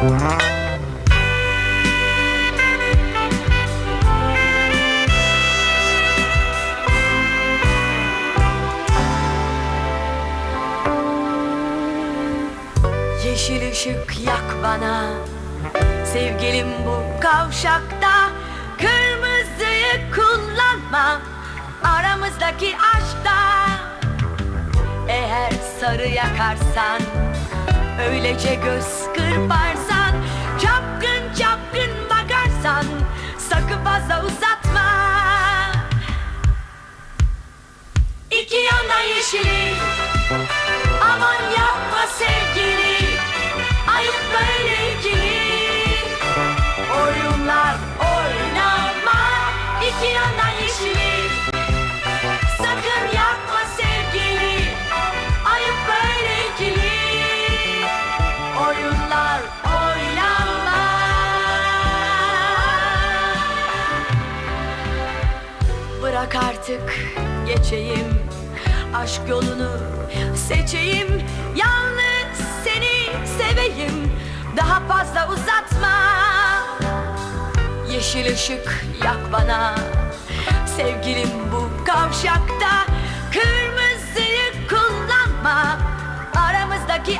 Yeşil ışık yak bana. Sevgilim bu kavşakta. Kırmızıyı kullanma. Aramızdaki aşkta. Eğer sarı yakarsan Öylece göz kırparsan Bırak artık geçeyim. Aşk yolunu seçeyim. Yalnız seni seveyim. Daha fazla uzatma. Yeşil ışık yak bana. Sevgilim bu kavşakta Kırmızıyı kullanma. Aramızdaki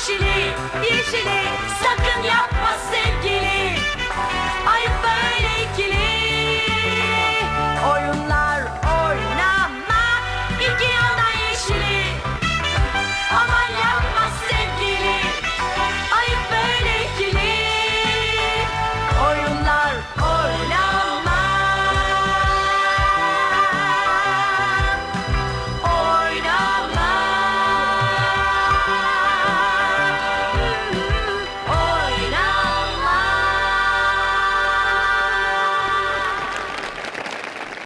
yeşili, yeşili sakın yapma sevgili. Ayıp